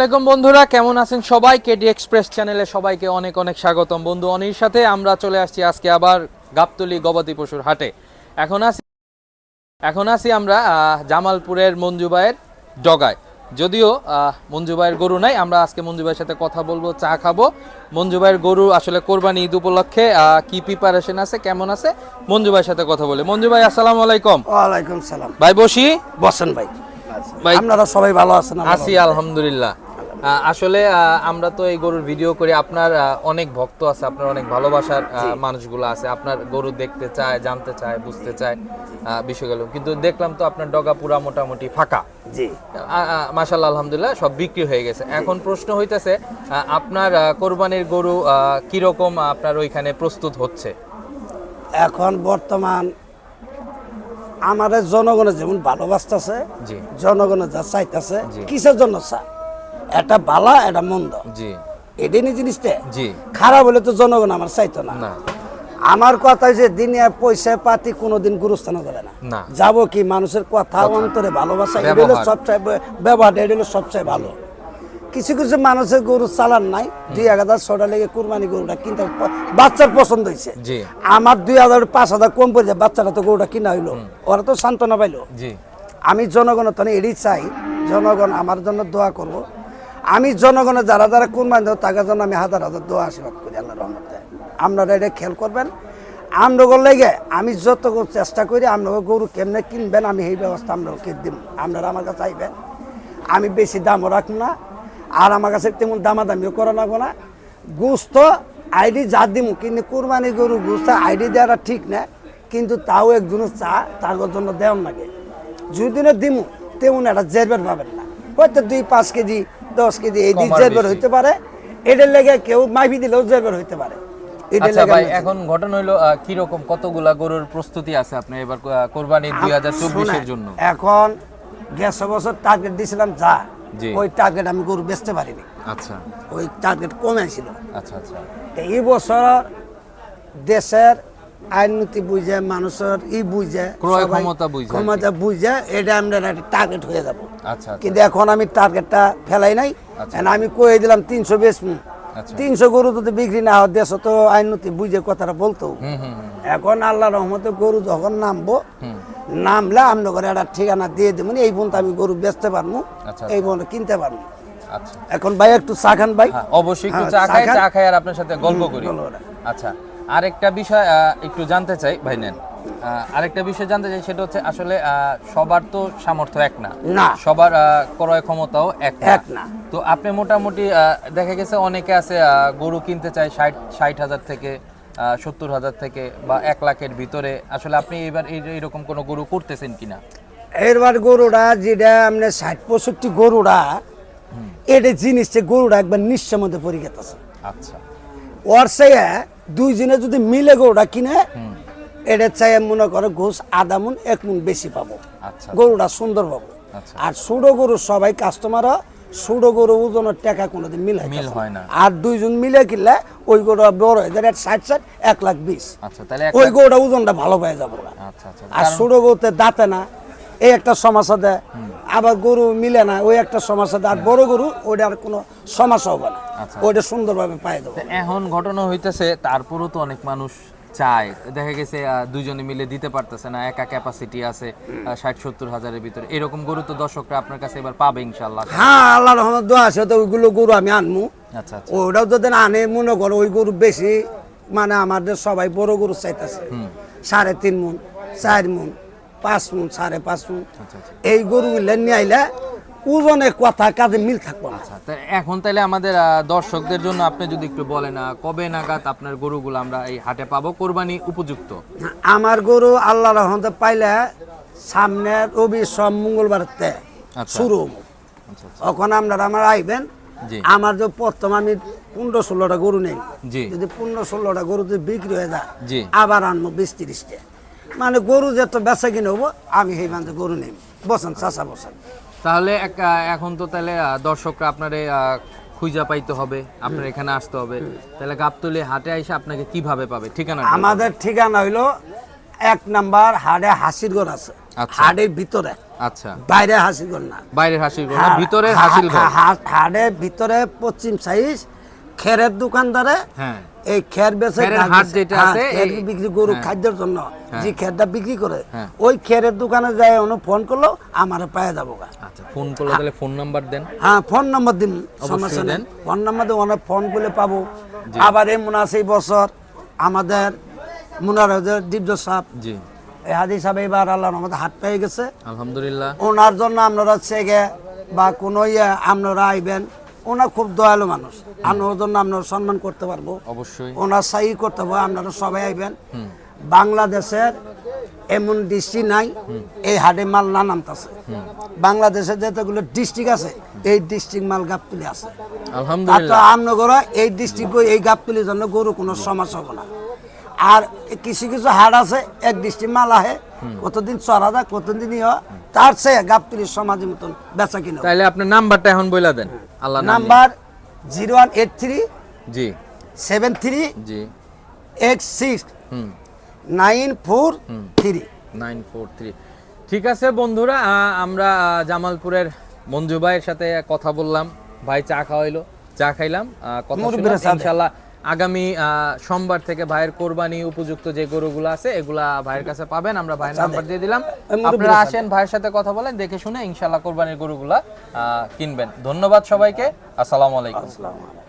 আলাইকুম বন্ধুরা কেমন আছেন সবাই? কেডি এক্সপ্রেস চ্যানেলে সবাইকে অনেক অনেক স্বাগতম। বন্ধু অনির সাথে আমরা চলে আসছি আজকে আবার গাবতলি গবাদি পশুর হাটে। এখন আছি এখন আছি আমরা জামালপুরের মঞ্জুবাইয়ের ডগায়। যদিও মঞ্জুবাইয়ের গরু নাই আমরা আজকে মঞ্জুবাইয়ের সাথে কথা বলব চা খাব। মঞ্জুবাইয়ের গরু আসলে কোরবানি ঈদ উপলক্ষে কি প্রিপারেশন আছে কেমন আছে? মঞ্জুবাইয়ের সাথে কথা বলে। মঞ্জুবাই আসসালামু আলাইকুম। ওয়ালাইকুম সালাম। ভাই বসি? বসেন ভাই। ভাই আপনারা সবাই ভালো আছেন আছি আলহামদুলিল্লাহ। আসলে আমরা তো এই গরুর ভিডিও করি। আপনার অনেক ভক্ত আছে আপনার অনেক ভালোবাসার মানুষগুলো আছে। আপনার গরু দেখতে চায় জানতে চায় বুঝতে চায় বিষয়গুলো। কিন্তু দেখলাম তো আপনার ডগা পুরা মোটামুটি ফাঁকা। জি। মাশাল্লাহ আলহামদুলিল্লাহ সব বিক্রি হয়ে গেছে। এখন প্রশ্ন হইতেছে আপনার কোরবানির গরু কীরকম আপনার ওইখানে প্রস্তুত হচ্ছে? এখন বর্তমান আমাদের জনগণের যেমন ভালোবাসতেছে জি। জনগণের যা চাইতেছে কিসের জন্য চা এটা বালা এটা মন্দ। জি। এটাই নি জিনিসটা জি। খারাপ হলে তো জনগণ আমার চাইতো না। আমার কথা যে দিনে পয়সা পাতি কোনোদিন গুরুস্থান দেবে না। যাব কি মানুষের কথা অন্তরে ভালোবাসা এটা হলো ব্যবহার। সবচেয়ে ব্যবহার এটা হলো সবচেয়ে ভালো। কিছু কিছু মানুষের গরু চালান নাই। দুই এক হাজার ছটা লেগে কুরবানি গরুটা কিনতে বাচ্চার পছন্দ হয়েছে। আমার দুই হাজার পাঁচ হাজার কম পড়ছে বাচ্চারা তো গরুটা কিনা হইল। ওরা তো সান্ত্বনা পাইলো। আমি জনগণের তো চাই। জনগণ আমার জন্য দোয়া করব। আমি জনগণের যারা যারা কোরবানি দেবো তাদের জন্য আমি হাজার হাজার দোয়া আশীর্বাদ করি আল্লাহ রহমতে। আপনারা এটা খেয়াল করবেন। আমরা লেগে আমি যত চেষ্টা করি আপনাকে গরু কেমনে কিনবেন, আমি এই ব্যবস্থা আপনাকে দিব আপনারা আমার কাছে চাইবেন আমি বেশি দামও রাখব না, আর আমার কাছে তেমন দামাদামিও করা লাগবো না। গুস্ত, আইডি যা দিব কিন্তু কোরবানি গরু গুস্ত, আইডি দেওয়াটা ঠিক না, কিন্তু তাও একজনের চা তার জন্য দেওয়ার লাগে। যদিও দিমু, তেমন একটা জেরবের পাবেন না। হয়তো দুই পাঁচ কেজি দশ কেজি এই দিক জেরবের। হইতে পারে এটার লেগে কেউ মাইফি দিলেও জেরবের হইতে পারে। আচ্ছা ভাই এখন ঘটনা আহ, কীরকম কতগুলা গরুর প্রস্তুতি আছে আপনি এবার কোরবানি জন্য? এখন গেছে বছর টার্গেট যা ওই টার্গেট আমি গরু বেচতে পারিনি। আচ্ছা। ওই টার্গেট কমে ছিল। আচ্ছা আচ্ছা। তো এই বছর দেশের আইননীতি বুঝে মানুষের ই বুঝে ক্রয় ক্ষমতা বুঝে ক্ষমতা বুঝে এটা আমরা একটা টার্গেট হয়ে যাব। কিন্তু এখন আমি টার্গেটটা ফেলাই নাই। আচ্ছা। আমি কয়ে দিলাম তিনশো আচ্ছা। তিনশো গরু যদি বিক্রি না হয় দেশ তো আইনতি বুঝে কথাটা বলতো। এখন আল্লাহ রহমতে গরু যখন নামবো নামলে আমি করে একটা ঠিকানা দিয়ে দেবো। এই পর্যন্ত আমি গরু বেচতে পারব আচ্ছা, এই পর্যন্ত কিনতে পারব। আচ্ছা। এখন ভাই একটু চা খান ভাই। হ্যাঁ, অবশ্যই একটু হ্যাঁ, চা খাই চা খাই আর আপনার সাথে গল্প করি। আচ্ছা আরেকটা বিষয় একটু জানতে চাই ভাই নেন। আরেকটা বিষয় জানতে চাই সেটা হচ্ছে আসলে সবার তো সামর্থ্য এক না। না। সবার ক্রয় ক্ষমতাও এক না। এক না। তো আপনি মোটামুটি দেখা গেছে অনেকে আছে গরু কিনতে চায় ষাট ষাট হাজার থেকে সত্তর হাজার থেকে বা এক লাখের ভিতরে। আসলে আপনি এবার এইরকম কোনো গরু করতেছেন কিনা? এরবার গরুটা যেটা আপনি ষাট পঁয়ষট্টি গরুটা এটা জিনিসটা গরুটা একবার নিঃস্বের মধ্যে পড়ে গেতেছে আচ্ছা। ওর চাইয়া দুইজনে যদি মিলে গরুটা কিনে এটা চাই মনে করে ঘোষ আধা মন এক মন বেশি পাবো। আচ্ছা। গরুটা সুন্দর পাবো। আচ্ছা। আর সুডো গরু সবাই কাস্টমার সুডো গরু ওজনের টাকা কোনোদিন মিলে মিল হয় না। আর দুইজন মিলে কিনলে ওই গরুটা বড় হয়ে যায় ষাট ষাট এক লাখ বিশ। আচ্ছা তাহলে ওই গরুটা ওজনটা ভালো পেয়ে যাব না। আর সুডো গরুতে দাঁতে না এই একটা সমস্যা দেয়। আবার গরু মিলে না ওই একটা সমস্যা দেয়। আর বড় গরু ওইটার কোনো সমস্যা হবে না। ওইটা সুন্দরভাবে পায়ে দেবো এখন ঘটনা হইতেছে তারপরও তো অনেক মানুষ চায়। দেখা গেছে দুজনে মিলে দিতে পারতেছে না একা ক্যাপাসিটি আছে ষাট সত্তর হাজারের ভিতরে। এরকম গরু তো দর্শকরা আপনার কাছে এবার পাবে ইনশাল্লাহ হ্যাঁ আল্লাহ রহমত দোয়া আছে তো ওইগুলো গরু আমি আনমু। আচ্ছা আচ্ছা। ওটাও যদি আনে মনে করো ওই গরু বেশি মানে আমাদের সবাই বড় গরু চাইতেছে। সাড়ে তিন মন চার মন পাঁচ মন সাড়ে পাঁচ মন। আচ্ছা আচ্ছা। এই গরুগুলো নিয়ে আইলে ওজনে কথা কাজে মিল থাকব আচ্ছা এখন তাহলে আমাদের দর্শকদের জন্য আপনি যদি একটু বলেন কবে নাগাদ আপনার গরুগুলো আমরা এই হাটে পাবো? কোরবানি উপযুক্ত? আমার গরু আল্লাহ রহমতে পাইলে সামনে রবি সব মঙ্গলবার আচ্ছা। শুরু। হব। আচ্ছা আচ্ছা। ওখানে আপনারা আমার আইবেন। আমার যে প্রথম আমি পনেরো ষোলোটা গরু নেই। যদি পনেরো ষোলোটা গরু যদি বিক্রি হয়ে যায় আবার আনব বিশ তিরিশটা। মানে গরু যত বেচা কিনে হব আমি সেই মানে গরু নেই। বসেন চাষা বসেন। তাহলে এখন তো তাহলে দর্শকরা আপনার খুঁজা পাইতে হবে আপনার এখানে আসতে হবে। তাহলে গাবতলি হাটে এসে আপনাকে কীভাবে পাবে? ঠিকানা আমাদের ঠিকানা হইল এক নাম্বার হাড়ে হাসির ঘর আছে। আচ্ছা। হাড়ের ভিতরে। আচ্ছা। বাইরে হাসিল না। বাইরে ঘর না, হা- ভিতরের হা- হাসিল ঘর হা- হা- হাটের ভিতরে পশ্চিম সাইজ খেরের দোকানদারে হ্যাঁ। এই খের বেচে হাট যেটা হ্যাঁ, আছে, বিক্রি গরু হ্যাঁ। খাদ্যের জন্য। হ্যাঁ। যে খেরটা বিক্রি করে। ওই খেরের দোকানে যায় অনু ফোন করল আমারে পায়ে যাব আচ্ছা ফোন করলে তাহলে ফোন নাম্বার দেন। হ্যাঁ ফোন নম্বর দিন সমস্যা দেন। ফোন নম্বর দিয়ে অনেক ফোন করলে পাবো। আবার এই মুনাসি বছর আমাদের মুনারাজের দিব্য সাপ জি। এই হাদি সাহেব এবার আল্লাহর আমাদের হাত পেয়ে গেছে। আলহামদুলিল্লাহ। ওনার জন্য আপনারা চেগে বা কোনো ইয়ে আপনারা আইবেন। ওনার খুব দয়ালু মানুষ। আমরা ওর জন্য আপনারা সম্মান করতে পারব। অবশ্যই। ওনার সাই করতে পারব আপনারা সবাই আইবেন। বাংলাদেশের এমন ডিস্ট্রিক্ট নাই এই হাটে মাল না নামতেছে। বাংলাদেশের যতগুলো ডিস্ট্রিক্ট আছে এই ডিস্ট্রিক্ট মাল গাবতুলি আছে। আলহামদুলিল্লাহ। আমনগর এই ডিস্ট্রিক্ট এই গাবতুলির জন্য গরু কোনো সমস্যা হবে না। আর কিছু কিছু হাট আছে এক ডিস্ট্রিক্ট মাল আহে কতদিন চড়া যায় কতদিন ইয়ে তার চেয়ে গাবতুলির সমাজের মতন বেচা কিনা। তাহলে আপনার নাম্বারটা এখন বইলা দেন আল্লাহ number zero one eight three জি। সেভেন থ্রি জি। এইট সিক্স হুম। Nine four three. Nine four three. ঠিক আছে বন্ধুরা আমরা জামালপুরের মঞ্জু ভাইয়ের সাথে কথা বললাম ভাই চা খাওয়াইলো চা খাইলাম কথা। ইনশাল্লাহ আগামী আহ, সোমবার থেকে ভাইয়ের কোরবানি উপযুক্ত যে গরুগুলো আছে এগুলা ভাইয়ের কাছে পাবেন। আমরা ভাইয়ের নাম্বার দিয়ে দিলাম। আপনারা আসেন ভাইয়ের সাথে কথা বলেন দেখে শুনে ইনশাল্লাহ কোরবানির গরুগুলা আহ, কিনবেন। ধন্যবাদ সবাইকে। আসসালামু আলাইকুম। আসসালামু আলাইকুম।